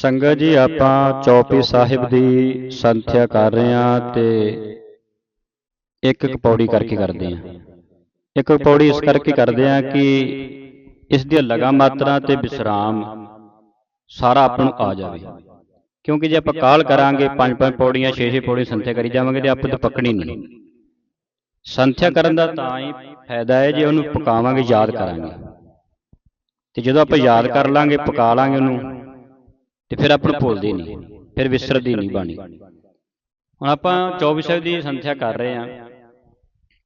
ਸੰਗਤ ਜੀ, ਆਪਾਂ ਚੌਪੀ ਸਾਹਿਬ ਦੀ ਸੰਥਿਆ ਕਰ ਰਹੇ ਹਾਂ ਤੇ ਇੱਕ ਇੱਕ ਪੌੜੀ ਕਰਕੇ ਕਰਦੇ ਹਾਂ। ਇੱਕ ਪੌੜੀ ਇਸ ਕਰਕੇ ਕਰਦੇ ਹਾਂ ਕਿ ਇਸ ਦੀਆਂ ਲਗਾ ਮਾਤਰਾ ਤੇ ਵਿਸਰਾਮ ਸਾਰਾ ਆਪਾਂ ਨੂੰ ਆ ਜਾਵੇ। ਕਿਉਂਕਿ ਜੇ ਆਪਾਂ ਕਾਲ ਕਰਾਂਗੇ, ਪੰਜ ਪੰਜ ਪੌੜੀਆਂ, ਛੇ ਛੇ ਪੌੜੀ ਸੰਥਿਆ ਕਰੀ ਜਾਵਾਂਗੇ ਤੇ ਆਪਾਂ ਤਾਂ ਪੱਕਣੀ ਨਹੀਂ। ਸੰਥਿਆ ਕਰਨ ਦਾ ਤਾਂ ਹੀ ਫਾਇਦਾ ਹੈ ਜੇ ਉਹਨੂੰ ਪਕਾਵਾਂਗੇ, ਯਾਦ ਕਰਾਂਗੇ। ਤੇ ਜਦੋਂ ਆਪਾਂ ਯਾਦ ਕਰ ਲਾਂਗੇ, ਪਕਾ ਲਾਂਗੇ ਉਹਨੂੰ ਤੇ ਫਿਰ ਆਪਾਂ ਨੂੰ ਭੁੱਲਦੀ ਨਹੀਂ। ਫਿਰ ਵਿਸਰਦੀ ਨਹੀਂ ਬਾਣੀ। ਹੁਣ ਆਪਾਂ 24 ਸਾਹਿਬ ਦੀ ਸੰਥਿਆ ਕਰ ਰਹੇ ਹਾਂ।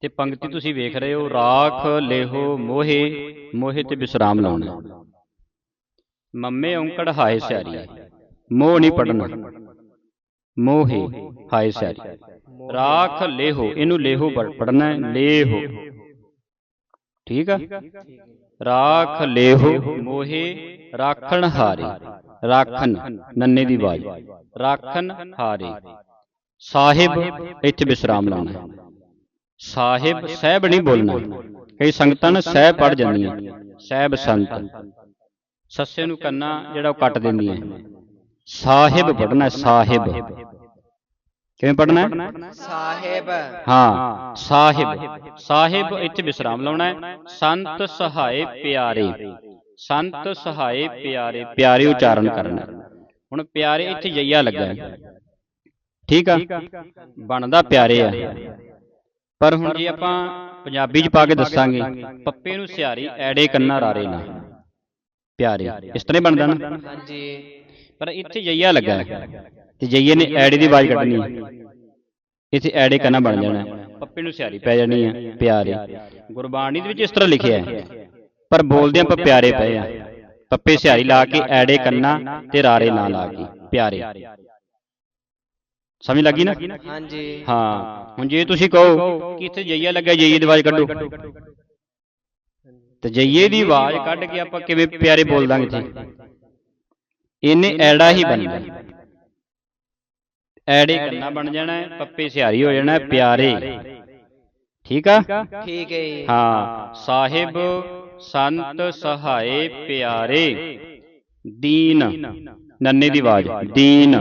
ਤੇ ਪੰਕਤੀ ਤੁਸੀਂ ਵੇਖ ਰਹੇ ਹੋ ਰਾਖ ਲੇਹੋ ਮੋਹੇ। ਮੋਹੇ ਤੇ ਵਿਸਰਾਮ ਲਾਉਣਾ। ਮੰਮੇ ਔਂਕੜ ਹਾਏ ਸਿਆਰੀ ਮੋਹ ਨਹੀਂ ਪੜਨਾ ਮੋਹੇ ਹਾਏ ਸਿਆਰੀ ਰਾਖ ਲੇਹੋ ਇਹਨੂੰ ਲੇਹੋ ਪੜਨਾ ਹੈ। ਲੇਹੋ। ਠੀਕ ਆ? ਰਾਖ ਲੇਹੋ ਮੋਹੇ ਰਾਖਣ ਹਾਰੇ। ਰਾਖਨ ਨੰਨੇ ਦੀ ਆਵਾਜ਼ ਰਾਖਨ ਹਾਰੇ। ਸਾਹਿਬ ਇੱਥੇ ਵਿਸਰਾਮ ਲਾਉਣਾ ਹੈ। ਸਾਹਿਬ ਸਹਿਬ ਨਹੀਂ ਬੋਲਣਾ। ਕਈ ਸੰਗਤਾਂ ਨੇ ਸਹਿਬ ਪੜ ਜਾਂਦੀਆਂ। ਸਹਿਬ ਸੰਤ। ਸੱਸੇ ਨੂੰ ਕੰਨਾ ਜਿਹੜਾ ਉਹ ਕੱਟ ਦਿੰਦੀਆਂ। ਸਾਹਿਬ ਪੜਨਾ ਸਾਹਿਬ। ਕਿਵੇਂ ਪੜਨਾ ਹੈ? ਸਾਹਿਬ। ਹਾਂ। ਸਾਹਿਬ। ਸਾਹਿਬ ਇੱਥੇ ਵਿਸਰਾਮ ਲਾਉਣਾ ਹੈ। ਸੰਤ ਸਹਾਏ ਪਿਆਰੇ। ਸੰਤ ਸਹਾਏ ਪਿਆਰੇ। ਪਿਆਰੇ ਉਚਾਰਨ ਕਰਨਾ। ਹੁਣ ਪਿਆਰੇ ਇੱਥੇ ਜਈਆ ਲੱਗਾ ਹੈ। ਠੀਕ ਆ? ਬਣਦਾ ਪਿਆਰੇ ਆ। ਪਰ ਹੁਣ ਜੇ ਆਪਾਂ ਪੰਜਾਬੀ ਚ ਪਾ ਕੇ ਦੱਸਾਂਗੇ ਪੱਪੇ ਨੂੰ ਸਿਹਾਰੀ ਐੜੇ ਕੰਨਾ ਰਾਰੇ ਨਾ ਪਿਆਰੇ। ਇਸ ਤਰ੍ਹਾਂ ਹੀ ਬਣਦਾ ਨਾ? ਹਾਂਜੀ। ਪਰ ਇੱਥੇ ਜਈਆ ਲੱਗਾ ਹੈ। ਤੇ ਜਈਏ ਨੇ ਐੜੇ ਦੀ ਆਵਾਜ਼ ਕੱਢਣੀ ਹੈ। ਇੱਥੇ ਐੜੇ ਕੰਨਾ ਬਣ ਜਾਣਾ ਹੈ। ਪੱਪੇ ਨੂੰ ਸਿਹਾਰੀ ਪੈ ਜਾਣੀ ਹੈ। ਪਿਆਰੇ ਗੁਰਬਾਣੀ ਦੇ ਵਿੱਚ ਇਸ ਤਰ੍ਹਾਂ ਲਿਖਿਆ ਹੈ। ਪਰ ਬੋਲਦੇ ਆਪਾਂ ਪਿਆਰੇ ਪਏ ਆ। ਪੱਪੇ ਸਿਹਾਰੀ ਲਾ ਕੇ ਐੜੇ ਕੰਨਾ ਤੇ ਰਾਰੇ ਨਾ ਲਾ ਕੇ। ਪਿਆਰੇ। ਸਮਝ ਲੱਗੀ ਨਾ? ਹਾਂਜੀ। ਹਾਂ। ਹੁਣ ਜੇ ਤੁਸੀਂ ਕਹੋ ਕਿ ਇੱਥੇ ਜਈਆ ਲੱਗਾ ਜਈਏ ਦੀ ਆਵਾਜ਼ ਕੱਢੋ। ਤੇ ਜਈਏ ਦੀ ਆਵਾਜ਼ ਕੱਢ ਕੇ ਆਪਾਂ ਕਿਵੇਂ ਪਿਆਰੇ ਬੋਲ ਦਾਂਗੇ ਇੱਥੇ? ਇਹਨੇ ਐੜਾ ਹੀ ਬਣਨਾ ਹੈ। ਐੜੇ ਕੰਨਾ ਬਣ ਜਾਣਾ ਹੈ ਪੱਪੇ ਸਿਹਾਰੀ ਹੋ ਜਾਣਾ ਹੈ ਪਿਆਰੇ। ਠੀਕ ਆ? ਠੀਕ ਹੈ ਹਾਂ। ਸਾਹਿਬ ਸੰਤ ਸਹਾਏ ਪਿਆਰੇ। ਦੀਨ। ਨੰਨੇ ਦੀ ਆਵਾਜ਼। ਦੀਨ।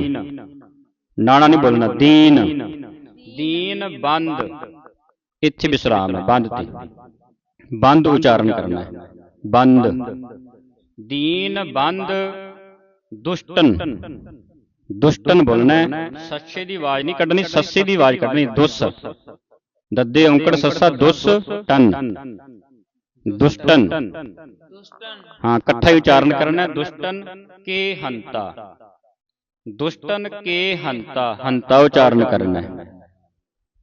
ਨਾਣਾ ਨਹੀਂ ਬੋਲਣਾ ਦੀਨ। ਦੀਨ। ਬੰਦ। ਇੱਥੇ ਵਿਸਰਾਮ ਹੈ ਬੰਦ ਤੇ। ਬੰਦ ਉਚਾਰਨ ਕਰਨਾ ਹੈ। ਬੰਦ। ਦੀਨ ਬੰਦ ਦੁਸ਼ਟਨ। ਦੁਸ਼ਟਨ ਬੋਲਣਾ ਸੱਚੇ ਦੀ ਆਵਾਜ਼ ਨਹੀਂ ਕੱਢਣੀ ਸੱਸੇ ਦੀ ਆਵਾਜ਼ ਕੱਢਣੀ ਦੁਸ। ਦੱਦੇ ਔਂਕੜ ਸੱਸਾ ਦੁਸ ਟਨ ਦੁਸ਼ਟਨ। ਹਾਂ ਇਕੱਠਾ ਹੀ ਉਚਾਰਨ ਕਰਨਾ ਦੁਸ਼ਟਨ ਕੇ ਹੰਤਾ। ਦੁਸ਼ਟਨ ਕੇ ਹੰਤਾ। ਹੰਤਾ ਉਚਾਰਨ ਕਰਨਾ।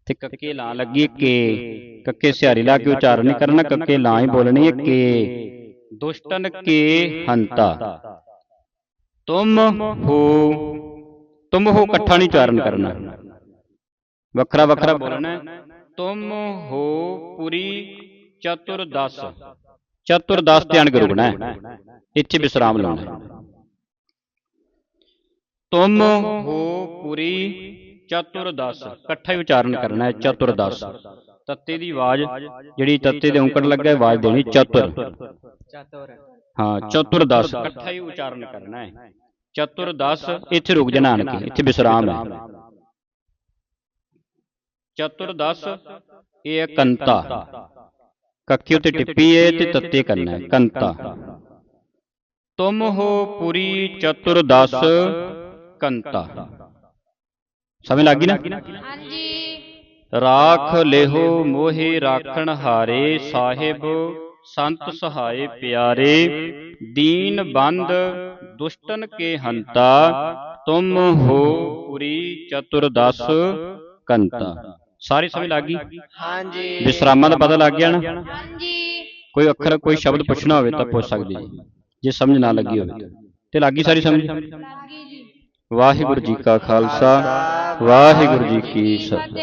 ਤੇ ਕੱਕੇ ਲਾਂ ਲੱਗੀ ਕੇ। ਕੱਕੇ ਸਿਹਾਰੀ ਲਾ ਕੇ ਉਚਾਰਨ ਨਹੀਂ ਕਰਨਾ ਕੱਕੇ ਲਾਂ ਹੀ ਬੋਲਣੀ ਹੈ ਕੇ। ਦੁਸ਼ਟਨ ਕੇ ਹੰਤਾ। ਤੁਮ ਹੋ। ਤੁਮ ਹੋ ਇਕੱਠਾ ਨਹੀਂ ਉਚਾਰਨ ਕਰਨਾ। ਵੱਖਰਾ ਵੱਖਰਾ ਬੋਲਣਾ ਤੁਮ ਹੋ ਪੁਰੀ ਚਤੁਰਦਸ। ਚਤੁਰਦਸ ਧਿਆਨ ਕਰੁਗਣਾ ਇੱਥੇ ਵਿਸਰਾਮ ਲਾਉਣਾ ਤੁਮ ਹੋ ਪੁਰੀ ਚਤੁਰਦਸ। ਇਕੱਠਾ ਹੀ ਉਚਾਰਨ ਕਰਨਾ ਹੈ। ਚਤੁਰਦਸ। ਤੱਤੇ ਦੀ ਆਵਾਜ਼ ਜਿਹੜੀ ਤੱਤੇ ਦੇ ਔਂਕੜ ਲੱਗਾ ਹੈ, ਆਵਾਜ਼ ਦੇਣੀ ਚਤੁਰ। ਚਤੁਰ। ਹਾਂ ਚਤੁਰਦਸ। ਇਕੱਠਾ ਹੀ ਉਚਾਰਨ ਕਰਨਾ ਹੈ। ਚਤੁਰਦਸ ਇੱਥੇ ਰੁਕ ਜਾਣਾ ਆਣ ਕੇ ਇੱਥੇ ਵਿਸਰਾਮ ਹੈ। ਚਤੁਰਦਸ ਇਹ ਹੈ ਕੰਤਾ। ਕੱਕੇ ਉੱਤੇ ਟਿੱਪੀ ਹੈ ਤੇ ਤੱਤੇ ਕਰਨਾ ਹੈ। ਕੰਤਾ। ਤੁਮ ਹੋ ਪੁਰੀ ਚਤੁਰਦਸ ਕੰਤਾ। ਸਮਝ ਲੱਗੀ ਨਾ? ਹਾਂਜੀ। ਰਾਖ ਲੇਹੋ ਮੋਹੇ ਰਾਖਣ ਹਾਰੇ ਸਾਹਿਬ ਸੰਤ ਸਹਾਏ ਪਿਆਰੇ ਦੀਨ ਬੰਦ ਦੁਸ਼ਟਨ ਕੇ ਹੰਤਾ ਤੁਮ ਹੋ ਪੁਰੀ ਚਤੁਰਦਸ ਕੰਤਾ। ਸਾਰੀ ਸਮਝ ਲੱਗ ਗਈ? ਹਾਂਜੀ। ਵਿਸਰਾਮਾਂ ਦਾ ਪਤਾ ਲੱਗ ਗਿਆ ਨਾ? ਹਾਂਜੀ। ਕੋਈ ਅੱਖਰ ਕੋਈ ਸ਼ਬਦ ਪੁੱਛਣਾ ਹੋਵੇ ਤਾਂ ਪੁੱਛ ਸਕਦੇ ਜੀ ਜੇ ਸਮਝ ਨਾ ਲੱਗੀ ਹੋਵੇ। ਤਾਂ। ਤੇ ਲੱਗੀ ਸਾਰੀ ਸਮਝ? ਲੱਗੀ ਜੀ। ਵਾਹਿਗੁਰੂ ਜੀ ਕਾ ਖਾਲਸਾ ਵਾਹਿਗੁਰੂ ਜੀ ਕੀ ਫਤਿਹ।